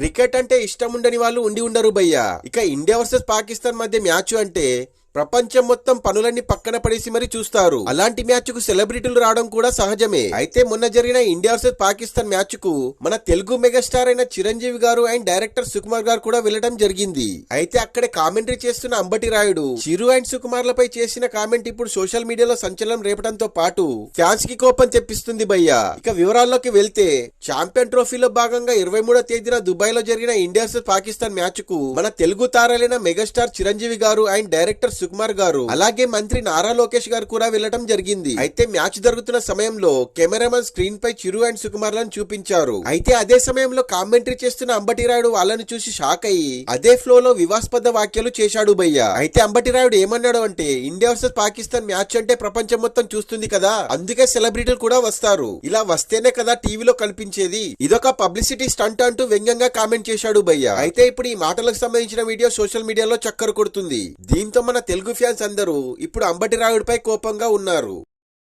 Cricket అంటే ఇష్టం ఉండని వాళ్ళు ఉండి ఉండరు భయ్యా. ఇక ఇండియా వర్సెస్ పాకిస్తాన్ మధ్య మ్యాచ్ అంటే ప్రపంచం మొత్తం పనులన్నీ పక్కన పడేసి మరి చూస్తారు. అలాంటి మ్యాచ్కు సెలబ్రిటీలు రావడం కూడా సహజమే. అయితే మొన్న జరిగిన ఇండియా వర్సెస్ పాకిస్తాన్ మ్యాచ్కు మన తెలుగు మెగాస్టార్ అయిన చిరంజీవి గారు అండ్ డైరెక్టర్ సుకుమార్ గారు కూడా వెళ్ళడం జరిగింది. అయితే అక్కడే కామెంటరీ చేస్తున్న అంబటి రాయుడు చిరు అండ్ సుకుమార్ లపై చేసిన కామెంట్ ఇప్పుడు సోషల్ మీడియాలో సంచలనం రేపడంతో పాటు ఫ్యాన్స్కి కోపం తెప్పిస్తుంది భయ్యా. ఇక వివరాల్లోకి వెళ్తే చాంపియన్ ట్రోఫీలో భాగంగా ఇరవై మూడో తేదీన దుబాయ్లో జరిగిన ఇండియా వర్సెస్ పాకిస్తాన్ మ్యాచ్కు మన తెలుగు తారాలైన మెగాస్టార్ చిరంజీవి గారు అండ్ డైరెక్టర్ సుకుమార్ గారు. అలాగే మంత్రి నారా లోకేష్ గారు కూడా వెళ్ళడం జరిగింది. అయితే మ్యాచ్ జరుగుతున్న సమయంలో కెమెరామన్ స్క్రీన్ పై చిరు అండ్ సుకుమార్లను చూపించారు. అయితే అదే సమయంలో కామెంటరీ చేస్తున్న అంబటి రాయుడు వాళ్ళని చూసి షాక్ అయ్యి అదే ఫ్లో లో వివాస్పద వ్యాఖ్యలు చేశాడు భయ్య. అయితే అంబటి రాయుడు ఏమన్నాడు అంటే ఇండియా వర్సెస్ పాకిస్తాన్ మ్యాచ్ అంటే ప్రపంచం మొత్తం చూస్తుంది కదా? అందుకే సెలబ్రిటీలు కూడా వస్తారు. ఇలా వస్తేనే కదా టీవీలో కనిపించేది. ఇదొక పబ్లిసిటీ స్టంట్ అంటూ వ్యంగ్యంగా కామెంట్ చేశాడు భయ్య. అయితే ఇప్పుడు ఈ మాటలకు సంబంధించిన వీడియో సోషల్ మీడియాలో చక్కరు కొడుతుంది. దీంతో మన తెలుగు ఫ్యాన్స్ అందరూ ఇప్పుడు అంబటి రాయుడిపై కోపంగా ఉన్నారు.